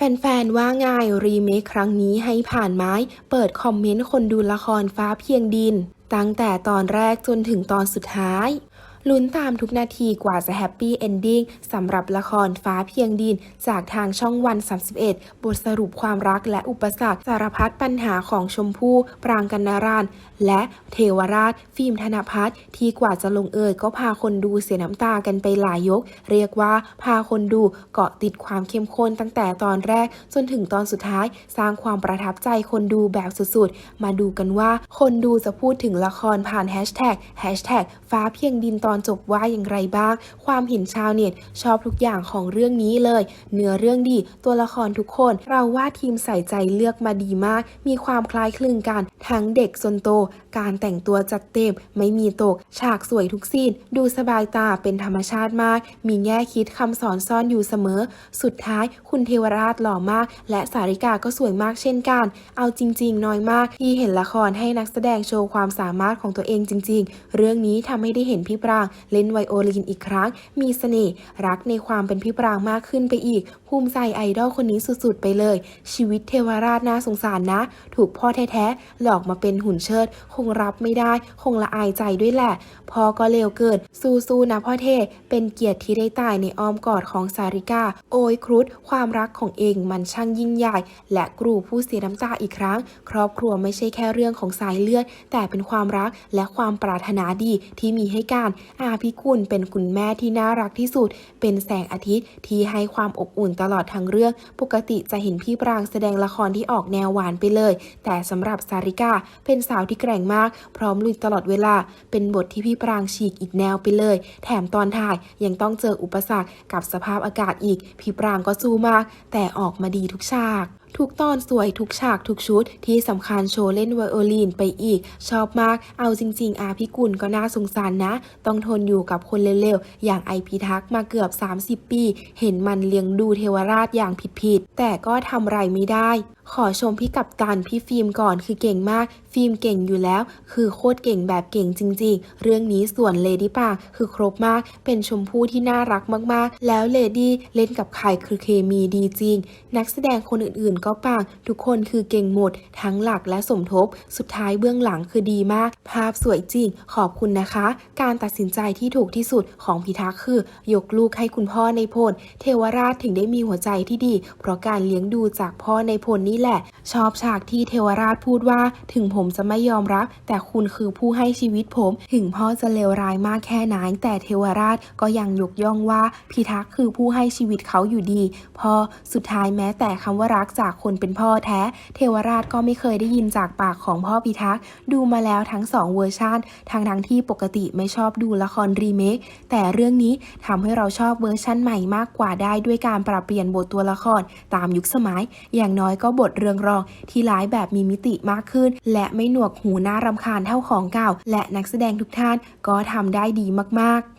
แฟนๆ ว่าง่ายรีเมคครั้งนี้ให้ผ่านไม้ เปิดคอมเมนต์คนดูละครฟ้าเพียงดิน ตั้งแต่ตอนแรกจนถึงตอนสุดท้าย ลุ้นตามทุกนาทีกว่าจะแฮปปี้เอนดิ้งสำหรับละครฟ้าเพียงดิน จากทางช่องวัน 31 บทสรุปความรักและอุปสรรคสารพัดปัญหาของชมพู่ปรางกันนารานและเทวราช ฟิล์มธนพัฒน์ที่กว่าจะลงเอยก็พาคนดูเสียน้ำตากันไปหลายยก เรียกว่าพาคนดูเกาะติดความเข้มข้นตั้งแต่ตอนแรก จนถึงตอนสุดท้าย สร้างความประทับใจคนดูแบบสุดๆ มาดูกันว่าคนดูจะพูดถึงละครผ่านแฮชแท็กแฮชแท็กฟ้าเพียงดินตออนจบว่าอย่างไรบ้าง ความเห็นชาวเน็ตชอบทุกอย่างของเรื่องนี้เลย เนื้อเรื่องดี ตัวละครทุกคน เราว่าทีมใส่ใจเลือกมาดีมาก มีความคล้ายคลึงกัน ทั้งเด็กจนโต การแต่งตัวจัดเต็ม ไม่มีตก ฉากสวยทุกซีน ดูสบายตาเป็นธรรมชาติมาก มีแง่คิดคำสอนซ่อนอยู่เสมอ สุดท้ายคุณเทวราชหล่อมาก และสาริกาก็สวยมากเช่นกัน เอาจริง ๆ น้อยมากที่เห็นละครให้นักแสดงโชว์ความสามารถของตัวเองจริง ๆ เรื่องนี้ทำให้ได้เห็นพี่ปราง เล่นไวโอลินอีกครั้ง มีเสน่ห์รักในความเป็นพี่ปรางมากขึ้นไปอีก ภูมิใจไอดอลคนนี้สุดๆ ไปเลย ชีวิตเทวราชน่าสงสารนะ ถูกพ่อแท้ๆ หลอกมาเป็นหุ่นเชิด คงรับไม่ได้ คงละอายใจด้วยแหละ พ่อก็เลวเกิน สู้ๆนะพ่อเท เป็นเกียรติที่ได้ตายในอ้อมกอดของสาริกา โอยครุฑความรักของเองมันช่างยิ่งใหญ่ และกรูผู้เสียน้ำตาอีกครั้ง ครอบครัวไม่ใช่แค่เรื่องของสายเลือด แต่เป็นความรักและความปรารถนาดีที่มีให้การอาภิกุลเป็นคุณแม่ที่น่ารักที่สุด เป็นแสงอาทิตย์ที่ให้ความอบอุ่นตลอดทั้งเรื่อง ปกติจะเห็นพี่ปรางแสดงละครที่ออกแนวหวานไปเลย แต่สำหรับสาริกาเป็นสาวที่แกร่งมาก พร้อมลุยตลอดเวลา เป็นบทที่พี่ปรางฉีกอีกแนวไปเลย แถมตอนถ่ายยังต้องเจออุปสรรคกับสภาพอากาศอีก พี่ปรางก็สู้มาก แต่ออกมาดีทุกฉาก ทุกตอนสวยทุกฉากทุกชุด ที่สำคัญโชว์เล่นไวโอลินไปอีก ชอบมากเอาจริง ๆ อาพิกุลก็น่าสงสารนะ ต้องทนอยู่กับคนเร็วๆ อย่างไอพิทักษ์มาเกือบ 30 ปี เห็นมันเลี้ยงดูเทวราชอย่างผิดๆ แต่ก็ทำไรไม่ได้ ขอชมพี่กัปตันพี่ฟิล์มก่อนคือเก่งมากฟิล์มเก่งอยู่แล้ว คือโคตรเก่งแบบเก่งจริง ๆ เรื่องนี้ส่วนเลดี้ปางคือครบมาก เป็นชมพู่ที่น่ารักมากๆ แล้วเลดี้เล่นกับใครคือเคมีดีจริง นักแสดงคนอื่นๆ ก็ปังทุกคนคือเก่งหมด ทั้งหลักและสมทบ สุดท้ายเบื้องหลังคือดีมาก ภาพสวยจริง ขอบคุณนะคะ การตัดสินใจที่ถูกที่สุดของพิทักษ์คือ ยกลูกให้คุณพ่อในพลเทวราชถึงได้มีหัวใจที่ดี เพราะการเลี้ยงดูจากพ่อในพลนี่แหละ ชอบฉากที่เทวราชพูดว่าถึงผมผมจะไม่ยอมรับ แต่คุณคือผู้ให้ชีวิตผม ถึงพ่อจะเลวร้ายมากแค่ไหนแต่เทวราชก็ยังยกย่องว่าพิทักษ์คือผู้ให้ชีวิตเขาอยู่ดี พอสุดท้ายแม้แต่คำว่ารักจากคนเป็นพ่อแท้ เทวราชก็ไม่เคยได้ยินจากปากของพ่อพิทักษ์ดูมาแล้วทั้งสองเวอร์ชันทั้งทั้งที่ปกติไม่ชอบดูละครรีเมคแต่เรื่องนี้ทำให้เราชอบเวอร์ชั่นใหม่มากกว่าได้ด้วยการปรับเปลี่ยนบทตัวละครตามยุคสมัย อย่างน้อยก็บทเรืองรองที่ร้ายแบบมีมิติมากขึ้น และไม่หนวกหูน่ารำคาญเท่าของเก่า และนักแสดงทุกท่านก็ทำได้ดีมากๆ